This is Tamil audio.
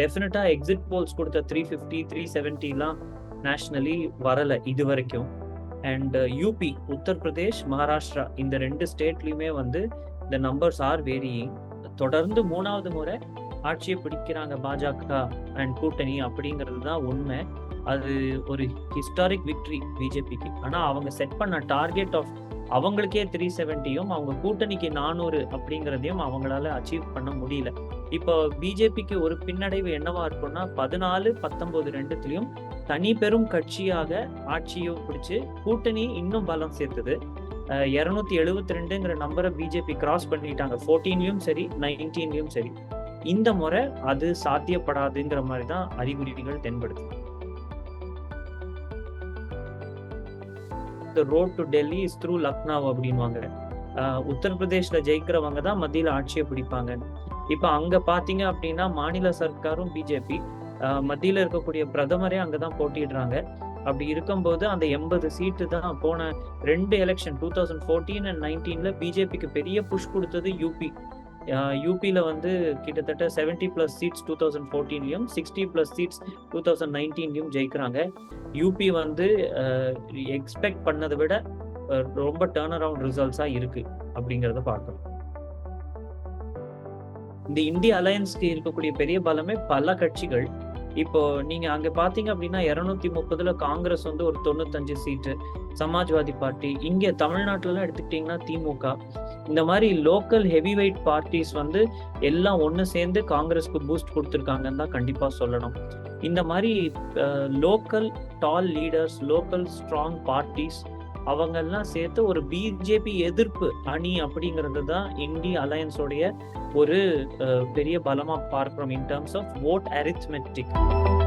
டெஃபினட்டா எக்ஸிட் போல்ஸ் கொடுத்த த்ரீ ஃபிஃப்டி த்ரீ செவன்ட்டிலாம் நேஷ்னலி வரலை இது வரைக்கும் அண்ட் யூபி உத்தரப்பிரதேஷ் மகாராஷ்டிரா இந்த ரெண்டு ஸ்டேட்லையுமே வந்து இந்த நம்பர்ஸ் ஆர் வேரியிங் தொடர்ந்து மூணாவது முறை ஆட்சியை பிடிக்கிறாங்க பாஜக அண்ட் கூட்டணி அப்படிங்கிறது தான் உண்மை. அது ஒரு ஹிஸ்டாரிக் விக்ட்ரி பிஜேபிக்கு ஆனால் அவங்க செட் பண்ண டார்கெட் ஆஃப் அவங்களுக்கே த்ரீ செவன்ட்டியும் அவங்க கூட்டணிக்கு நானூறு அப்படிங்கிறதையும் அவங்களால அச்சீவ் பண்ண முடியல. இப்போ பிஜேபிக்கு ஒரு பின்னடைவு என்னவா இருக்கும்னா பதினாலு பத்தொன்பது ரெண்டுத்துலயும் தனி பெரும் கட்சியாக ஆட்சியை பிடிச்சு கூட்டணி இன்னும் பலம் சேர்த்தது. இரநூத்தி எழுபத்தி ரெண்டுங்கிற நம்பரை பிஜேபி கிராஸ் பண்ணிட்டாங்க. ஃபோர்டீன்லயும் சரி நைன்டீன்லயும் சரி. இந்த முறை அது சாத்தியப்படாதுங்கிற மாதிரி தான் அறிகுறிகள் தென்படுது. The road to Delhi is through Lucknow அப்படின்வாங்க உத்தரப்பிரதேஷ்ல ஜெயிக்கிறவங்க தான் மத்தியில ஆட்சியை பிடிப்பாங்க. இப்ப அங்க பாத்தீங்க அப்படின்னா மாநில சர்க்காரும் பிஜேபி மத்தியில இருக்கக்கூடிய பிரதமரே அங்கதான் போட்டிடுறாங்க அப்படி இருக்கும்போது அந்த எண்பது சீட்டு தான் போன ரெண்டு election two thousand fourteen and நைன்டீன்ல பிஜேபிக்கு பெரிய புஷ் கொடுத்தது யூபி யூபியில் வந்து கிட்டத்தட்ட seventy plus seats two thousand ஃபோர்டீன்லையும் sixty plus seats two thousand நைன்டீன்லையும் ஜெயிக்கிறாங்க. யூபி வந்து எக்ஸ்பெக்ட் பண்ணதை விட ரொம்ப டேர்ன் அரவுண்ட் ரிசல்ட்ஸாக இருக்கு அப்படிங்கிறத பார்க்கணும். இந்த இந்திய அலையன்ஸ்க்கு இருக்கக்கூடிய பெரிய பலமே பல கட்சிகள். இப்போ நீங்க அங்க பாத்தீங்க அப்படின்னா இருநூத்தி முப்பதுல காங்கிரஸ் வந்து ஒரு தொண்ணூத்தஞ்சு சீட்டு சமாஜ்வாதி பார்ட்டி இங்க தமிழ்நாட்டுல எல்லாம் எடுத்துக்கிட்டீங்கன்னா திமுக. இந்த மாதிரி லோக்கல் ஹெவி வெயிட் பார்ட்டிஸ் வந்து எல்லாம் ஒன்று சேர்ந்து காங்கிரஸ்க்கு பூஸ்ட் கொடுத்துருக்காங்கன்னு தான் கண்டிப்பா சொல்லணும். இந்த மாதிரி local tall leaders local strong parties அவங்கெல்லாம் சேர்த்து ஒரு பிஜேபி எதிர்ப்பு அணி அப்படிங்கிறது தான் இந்திய அலையன்ஸோடைய ஒரு பெரிய பலமா பார்க்கிறோம் in terms of vote arithmetic